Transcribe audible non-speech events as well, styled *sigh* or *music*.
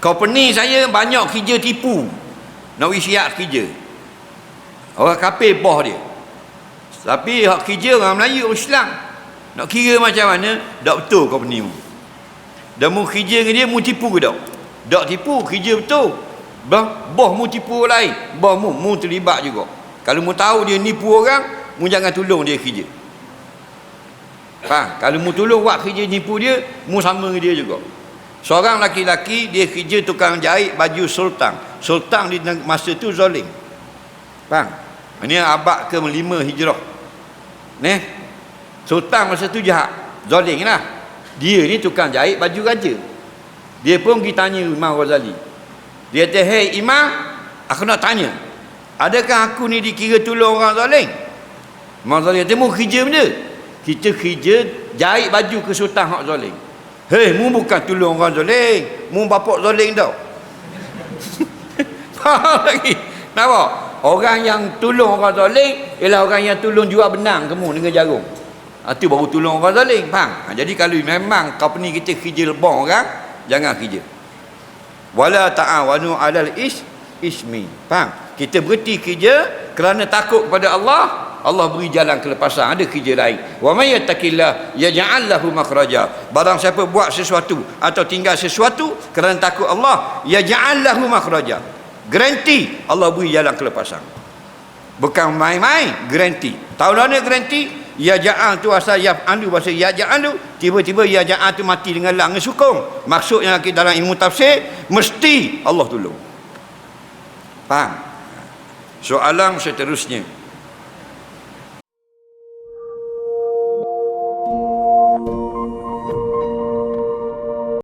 Company saya banyak kerja tipu. Nak siap kerja. Orang kafir boh dia. Tapi hak kerja orang Melayu orang Islam. Nak kira macam mana? Tak betul company mu. Dan mu kerja dengan dia mu tipu ke tak? Tak tipu, kerja betul. Bah, boh mu tipu orang lain. Boh mu, mu terlibat juga. Kalau mu tahu dia nipu orang, mu jangan tolong dia kerja. Faham? Kalau mu tolong buat kerja nipu dia, mu sama dengan dia juga. Seorang laki-laki dia kerja tukang jahit baju sultan. Sultan di masa tu zalim. Faham? Ini abad ke-5 hijrah. Ni. Sultan masa tu jahat. Zalim lah. Dia ni tukang jahit baju raja. Dia pun pergi tanya Imam Ghazali. Dia kata, "Hei Imam, aku nak tanya. Adakah aku ni dikira tolong orang zalim?" Imam Ghazali kata, "Mu kerja benda?" Kita kerja jahit baju ke sultan hak zalim. Hei, mu bukan tolong orang zalim. Mu bapak zalim tau. *laughs* Faham lagi? Nampak? Orang yang tolong orang zalim ialah orang yang tolong jual benang kamu dengan jarum. Ha, tu baru tolong orang zalim. Faham? Ha, jadi kalau memang company kita kerja lebong orang, jangan kerja. Wala ta'awanu 'alal is ismi. Faham? Kita berhenti kerja kerana takut kepada Allah, Allah beri jalan kelepasan. Ada kerja lain. Wa may yattaqillah yaj'al lahu makhraja. Barang siapa buat sesuatu atau tinggal sesuatu kerana takut Allah yaj'al lahu makhraja. Garanti Allah beri jalan kelepasan. Bukan main-main garanti tahu mana garanti ya ja'al tu asal ya andu bahasa ya ja'alu tiba-tiba ya ja'al tu mati dengan lang sukung. Maksudnya dalam ilmu tafsir mesti Allah tolong. Faham? Soalan seterusnya Música